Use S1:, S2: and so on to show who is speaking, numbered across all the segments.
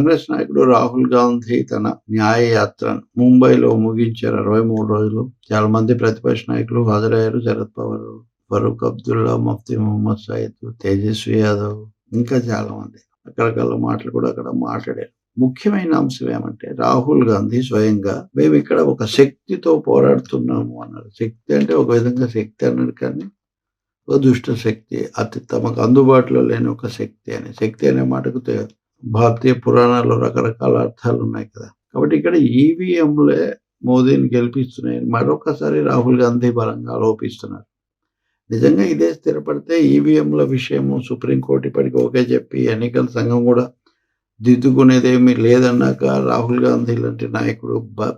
S1: కాంగ్రెస్ నాయకుడు రాహుల్ గాంధీ తన న్యాయ యాత్రను ముంబైలో ముగించారు. అరవై మూడు రోజులు చాలా మంది ప్రతిపక్ష నాయకులు హాజరయ్యారు. శరద్ పవార్ ఫరూక్ అబ్దుల్లా ముఫ్తీ మొహమ్మద్ సయీద్ తేజస్వి యాదవ్ ఇంకా చాలా మంది రకరకాల మాటలు కూడా అక్కడ మాట్లాడారు. ముఖ్యమైన అంశం ఏమంటే రాహుల్ గాంధీ స్వయంగా మేము ఇక్కడ ఒక శక్తితో పోరాడుతున్నాము అన్నారు. శక్తి అంటే ఒక విధంగా శక్తి అన్నారు కానీ ఒక దుష్ట శక్తి అతి తమకు అందుబాటులో లేని ఒక శక్తి అని. శక్తి అనే మాటకు తెలియదు భారతీయ పురాణాల్లో రకరకాల అర్థాలు ఉన్నాయి కదా. కాబట్టి ఇక్కడ ఈవీఎంలే మోదీని గెలిపిస్తున్నాయని మరొకసారి రాహుల్ గాంధీ బలంగా ఆరోపిస్తున్నారు. నిజంగా ఇదే స్థిరపడితే ఈవీఎంల విషయము సుప్రీంకోర్టు ఇప్పటికి ఓకే చెప్పి ఎన్నికల సంఘం కూడా దిద్దుకునేదేమీ లేదన్నాక రాహుల్ గాంధీ లాంటి నాయకుడు బ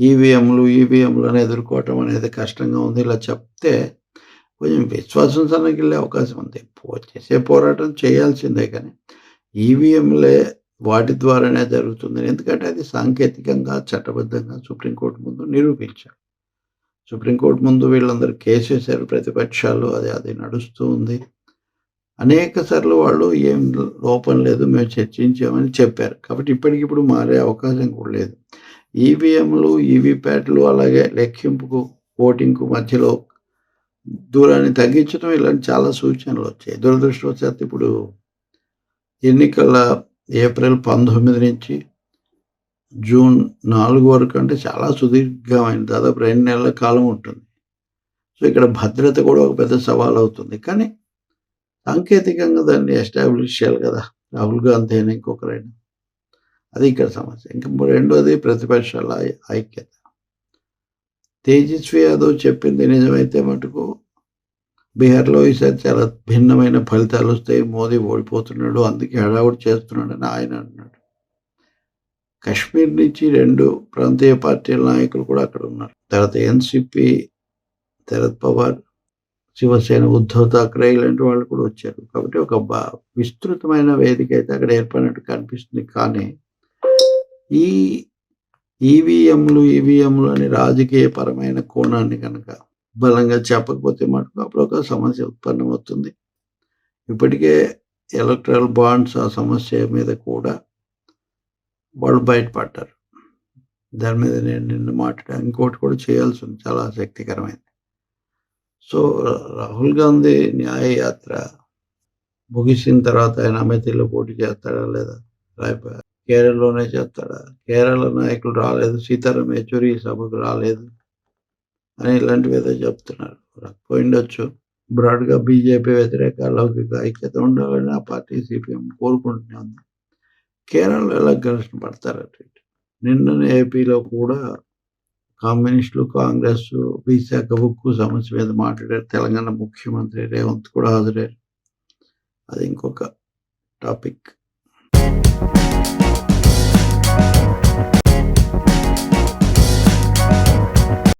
S1: ఈవీఎంలు ఈవీఎంలను ఎదుర్కోవటం అనేది కష్టంగా ఉంది. ఇలా చెప్తే కొంచెం విశ్వాసం సన్నగిల్లే అవకాశం ఉంది. పో- చేసే పోరాటం చేయాల్సిందే కానీ ఈవీఎంలే వాటి ద్వారానే జరుగుతుంది. ఎందుకంటే అది సాంకేతికంగా చట్టబద్ధంగా సుప్రీంకోర్టు ముందు నిరూపించారు. సుప్రీంకోర్టు ముందు వీళ్ళందరూ కేసు వేశారు ప్రతిపక్షాలు అది అది నడుస్తూ ఉంది. అనేక సార్లు వాళ్ళు ఏం లోపం లేదు మేము చర్చించామని చెప్పారు. కాబట్టి ఇప్పటికిప్పుడు మారే అవకాశం కూడా లేదు. ఈవీఎంలు ఈవీప్యాట్లు అలాగే లెక్కింపుకు ఓటింగ్కు మధ్యలో దూరాన్ని తగ్గించడం ఇలాంటి చాలా సూచనలు వచ్చాయి. దురదృష్టవశాత్తు ఇప్పుడు ఎన్నికల ఏప్రిల్ పంతొమ్మిది నుంచి జూన్ నాలుగు వరకు అంటే చాలా సుదీర్ఘమైన దాదాపు రెండు నెలల కాలం ఉంటుంది. సో ఇక్కడ భద్రత కూడా ఒక పెద్ద సవాల్ అవుతుంది కానీ సాంకేతికంగా దాన్ని ఎస్టాబ్లిష్ చేయాలి కదా. రాహుల్ గాంధీ అయినా. ఇంకొకరైనా అది ఇక్కడ సమస్య. ఇంకా రెండోది ప్రతిపక్షాల ఐక్యత. తేజస్వి యాదవ్ చెప్పింది నిజమైతే మటుకు బీహార్లో ఈసారి చాలా భిన్నమైన ఫలితాలు వస్తాయి. మోదీ ఓడిపోతున్నాడు. అందుకే హడావుడి చేస్తున్నాడు అని ఆయన అన్నాడు. కశ్మీర్ నుంచి రెండు ప్రాంతీయ పార్టీల నాయకులు కూడా అక్కడ ఉన్నారు. తర్వాత ఎన్సిపి శరద్ పవార్ శివసేన ఉద్ధవ్ థాక్రే ఇలాంటి వాళ్ళు కూడా వచ్చారు. కాబట్టి ఒక బా- విస్తృతమైన వేదిక అయితే అక్కడ ఏర్పడినట్టు కనిపిస్తుంది. కానీ ఈ ఈవీఎంలు ఈవీఎంలు అని రాజకీయ పరమైన కోణాన్ని కనుక బలంగా చెప్పకపోతే మటుకు అప్పుడు ఒక సమస్య ఉత్పన్నమవుతుంది. ఇప్పటికే ఎలక్ట్రల్ బాండ్స్ ఆ సమస్య మీద కూడా వాళ్ళు బయటపడ్డారు. దాని మీద నేను నిన్ను మాట్లాడా ఇంకోటి కూడా చేయాల్సి ఉంది. చాలా ఆసక్తికరమైనది సో రాహుల్ గాంధీ న్యాయయాత్ర ముగిసిన తర్వాత ఆయన అమేథీలో పోటీ చేస్తాడా లేదా? లేకపోతే కేరళలోనే చేస్తాడా? కేరళ నాయకులు రాలేదు. సీతారాం యేచూరి సభకు రాలేదు. అని ఇలాంటివి ఏదో చెప్తున్నారు. పోయిండొచ్చు. బ్రాడ్గా బీజేపీ వ్యతిరేక లౌకిక ఐక్యత ఉండాలని ఆ పార్టీ సిపిఎం కోరుకుంటూనే ఉంది కేరళలో ఎలా ఘర్షణ పడతారట నిన్ననే ఏపీలో కూడా కమ్యూనిస్టులు కాంగ్రెస్ విశాఖ ఉక్కు సమస్య మీద మాట్లాడారు. తెలంగాణ ముఖ్యమంత్రి రేవంత్ కూడా హాజరయ్యారు. అది ఇంకొక టాపిక్.